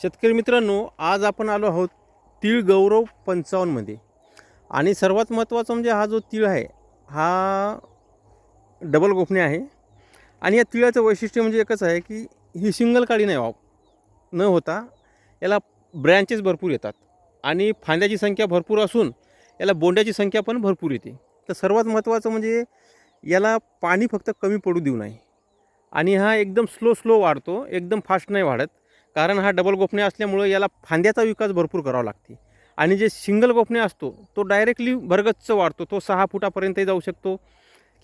शेतकरी मित्रांनो आज आपण आलो आहोत तीळ गौरव पंचावन्नमध्ये. आणि सर्वात महत्त्वाचं म्हणजे हा जो तीळ आहे हा डबल गोफणे आहे. आणि या तिळाचं वैशिष्ट्य म्हणजे एकच आहे की ही सिंगल काळी नाही वाप न होता याला ब्रँचेस भरपूर येतात. आणि फांद्याची संख्या भरपूर असून याला बोंड्याची संख्या पण भरपूर येते. तर सर्वात महत्त्वाचं म्हणजे याला पाणी फक्त कमी पडू देऊ नये. आणि हा एकदम स्लो स्लो वाढतो एकदम फास्ट नाही वाढत. कारण हा डबल गोफणे असल्यामुळं याला फांद्याचा विकास भरपूर करावा लागते. आणि जे सिंगल गोफणे असतो तो डायरेक्टली भरगच्च वाढतो. तो सहा फुटापर्यंतही जाऊ शकतो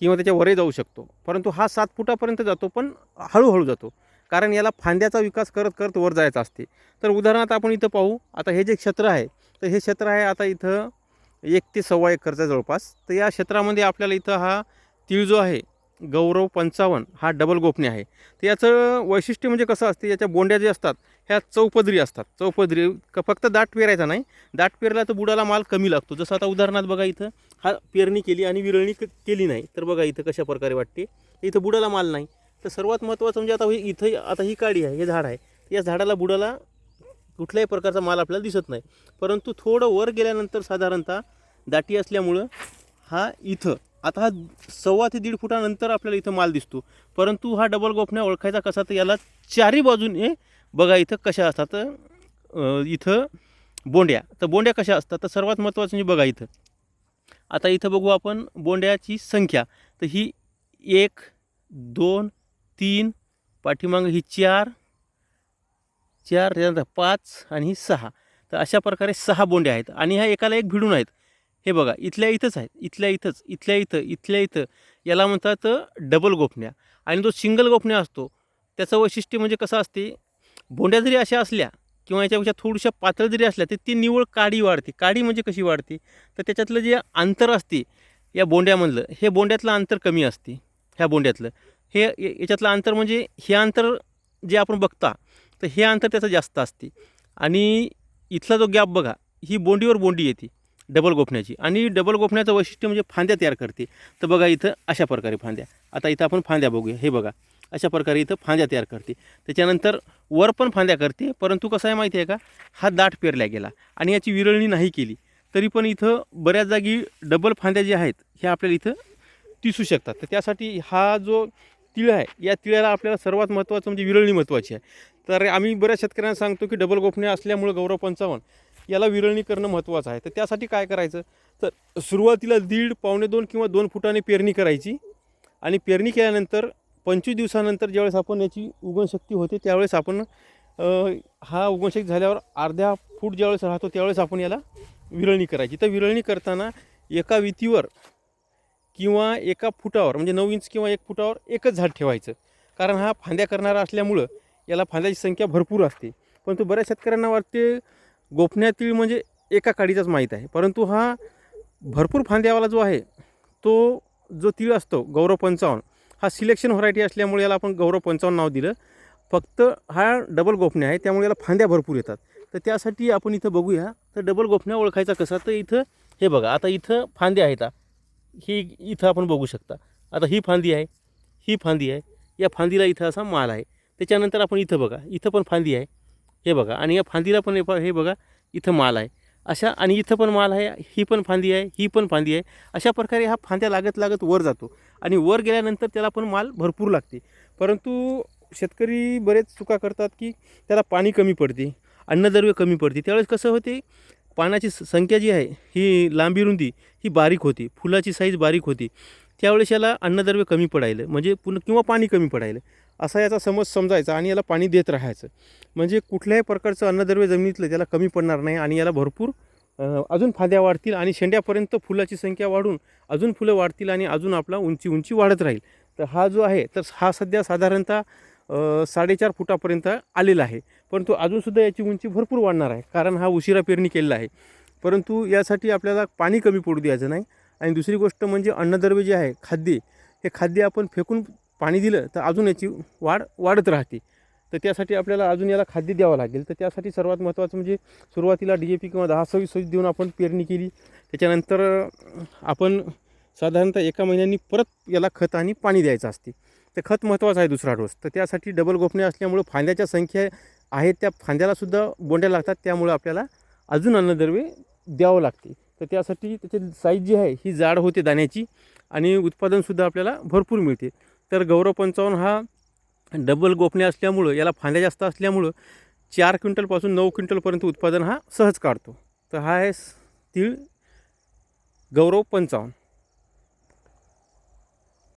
किंवा त्याच्या वरही जाऊ शकतो. परंतु हा सात फुटापर्यंत जातो पण हळूहळू जातो. कारण याला फांद्याचा विकास करत करत वर जायचा असते. तर उदाहरणार्थ आपण इथं पाहू आता हे जे क्षेत्र आहे तर हे क्षेत्र आहे आता इथं एक ते सव्वा एकरचा जवळपास. तर या क्षेत्रामध्ये आपल्याला इथं हा तीळ जो आहे गौरव पंचावन्न हा डबल गोपणी आहे. तर याचं वैशिष्ट्य म्हणजे कसं असते याच्या बोंड्या जे असतात ह्या चौपदरी असतात. चौपदरी क फक्त दाट पेरायचा नाही. दाट पेरला तर बुडाला माल कमी लागतो. जसं आता उदाहरणार्थ बघा इथं हा पेरणी केली आणि विरळणी क- केली नाही तर बघा इथं कशा प्रकारे वाटते. इथं बुडाला माल नाही. तर सर्वात महत्त्वाचं म्हणजे आता इथं आता ही काडी आहे हे झाड आहे. या झाडाला बुडाला कुठल्याही प्रकारचा माल आपल्याला दिसत नाही. परंतु थोडं वर गेल्यानंतर साधारणतः दाटी असल्यामुळं हा इथं आता हा सव्वा ते दीड फुटानंतर आपल्याला इथं माल दिसतो. परंतु हा डबल गोफण्या ओळखायचा कसा तर याला चारी बाजूने बघा इथं कशा असतात. इथं बोंड्या. तर बोंड्या कशा असतात? तर सर्वात महत्त्वाचं म्हणजे बघा इथं. आता इथं बघू आपण बोंड्याची संख्या. तर ही एक दोन तीन पाठीमागं ही चार चार त्यानंतर पाच आणि ही सहा. तर अशा प्रकारे सहा बोंड्या आहेत. आणि ह्या एकाला एक भिडून आहेत. हे बघा इथल्या इथंच आहेत. इथल्या इथंच इथल्या इथं इथल्या इथं. याला म्हणतात डबल गोफण्या आणि जो सिंगल गोफण्या असतो त्याचं वैशिष्ट्य म्हणजे कसं असते बोंड्या जरी अशा असल्या किंवा याच्यापेक्षा थोड्याशा पातळ जरी असल्या तर ती निवळ काडी वाढते. काडी म्हणजे कशी वाढते? तर त्याच्यातलं जे अंतर असते या बोंड्यामधलं हे बोंड्यातलं अंतर कमी असते. ह्या बोंड्यातलं. हे याच्यातलं अंतर म्हणजे हे अंतर जे आपण बघता तर हे अंतर त्याचं जास्त असते. आणि इथला जो गॅप बघा ही बोंडीवर बोंडी येते. डबल गोफण्याची. आणि डबल गोफण्याचं वैशिष्ट्य म्हणजे फांद्या तयार करते. तर बघा इथं अशा प्रकारे फांद्या. आता इथं आपण फांद्या बघूया. हे बघा. अशा प्रकारे इथं फांद्या तयार करते. त्याच्यानंतर वर पण फांद्या करते. परंतु कसं आहे माहिती आहे का? हा दाट पेरल्या गेला. आणि याची विरळणी नाही केली. तरी पण इथं बऱ्याच जागी डबल फांद्या ज्या आहेत ह्या आपल्याला इथं दिसू शकतात. तर त्यासाठी हा जो तिळ आहे या तिळाला आपल्याला सर्वात महत्त्वाचं म्हणजे विरळणी महत्त्वाची आहे. तर आम्ही बऱ्याच शेतकऱ्यांना सांगतो की डबल गोफण्या असल्यामुळं गौरव पंचावन्न. याला विरळणी करणं महत्त्वाचं आहे. तर त्यासाठी काय करायचं? तर सुरुवातीला दीड पावणे दोन किंवा दोन फुटाने पेरणी करायची आणि पेरणी केल्यानंतर पंचवीस दिवसानंतर ज्यावेळेस आपण याची उगणशक्ती होते त्यावेळेस आपण हा उगणशक्ती झाल्यावर अर्ध्या फूट ज्यावेळेस राहतो त्यावेळेस आपण याला विरळणी करायची. तर विरळणी करताना एका वितीवर किंवा एका फुटावर म्हणजे नऊ इंच किंवा एक फुटावर एकच झाड ठेवायचं. कारण हा फांद्या करणारा असल्यामुळं याला फांद्याची संख्या भरपूर असते. परंतु बऱ्याच शेतकऱ्यांना वाटते गोफण्यातील म्हणजे एका काडीचाच माहीत आहे. परंतु हा भरपूर फांद्यावाला जो आहे तो जो तीळ असतो गौरव पंचावन्न हा सिलेक्शन व्हरायटी असल्यामुळे याला आपण गौरव पंचावन्न नाव दिलं. फक्त हा डबल गोफण्या आहे त्यामुळे याला फांद्या भरपूर येतात. तर त्यासाठी आपण इथं बघूया. तर डबल गोफण्या ओळखायचा कसा? तर इथं हे बघा आता इथं फांद्या आहेत. ही इथं आपण बघू शकता. आता ही फांदी आहे ही फांदी आहे. या फांदीला इथं असा माल आहे. त्याच्यानंतर आपण इथं बघा इथं पण फांदी आहे. हे बघा. आणि या फांदीला पण हे बघा इथं माल आहे. अशा आणि इथं पण माल आहे ही पण फांदी आहे ही पण फांदी आहे. अशा प्रकारे हा फांद्या लागत लागत वर जातो. आणि वर गेल्यानंतर त्याला पण माल भरपूर लागते. परंतु शेतकरी बरेच चुका करतात की त्याला पाणी कमी पडते अन्नद्रव्य कमी पडते. त्यावेळेस कसं होते पानाची संख्या जी आहे ही लांबी रुंदी ही बारीक होती. फुलाची साईज बारीक होती. त्यावेळेस याला अन्नद्रव्य कमी पडायलं. म्हणजे पुन्हा किंवा पाणी कमी पडायलं. असा याचा समज समजायचा आणि याला पाणी देत राहायचं. म्हणजे कुठल्याही प्रकारचं अन्नद्रव्य जमिनीतलं त्याला कमी पडणार नाही आणि याला भरपूर अजून फांद्या वाढतील आणि शेंड्यापर्यंत फुलाची संख्या वाढून अजून फुलं वाढतील आणि अजून आपला उंची उंची वाढत राहील. तर हा जो आहे तर हा सध्या साधारणतः साडेचार फुटापर्यंत आलेला आहे. परंतु अजूनसुद्धा याची उंची भरपूर वाढणार आहे. कारण हा उशिरा पेरणी केलेला आहे. परंतु यासाठी आपल्याला पाणी कमी पडू द्यायचं नाही. आणि दुसरी गोष्ट म्हणजे अन्नद्रव्य जे आहे खाद्य हे खाद्य आपण फेकून पाणी दिलं तर अजून याची वाढ वाढत राहते. तर त्यासाठी आपल्याला अजून याला खाद्य द्यावं लागेल. तर त्यासाठी सर्वात महत्त्वाचं म्हणजे सुरुवातीला डी ए पी किंवा दहा सव्वीस सव्वीस देऊन आपण पेरणी केली. त्याच्यानंतर आपण साधारणतः एका महिन्यांनी परत याला खत आणि पाणी द्यायचं असते. तर खत महत्त्वाचं आहे दुसरा डोस. तर त्यासाठी डबल गोपणे असल्यामुळं फांद्याच्या संख्या आहे त्या फांद्यालासुद्धा बोंड्या लागतात. त्यामुळं आपल्याला अजून अन्नद्रव्य द्यावं लागते. तर त्यासाठी त्याची साईज जी आहे ही जाड होते दाण्याची आणि उत्पादनसुद्धा आपल्याला भरपूर मिळते. तर गौरव पंचावन्न हा डबल गोपणे असल्यामुळं याला फांद्या जास्त असल्यामुळं चार क्विंटलपासून नऊ क्विंटलपर्यंत उत्पादन हा सहज काढतो. तर हा आहे तीळ गौरव पंचावन्न.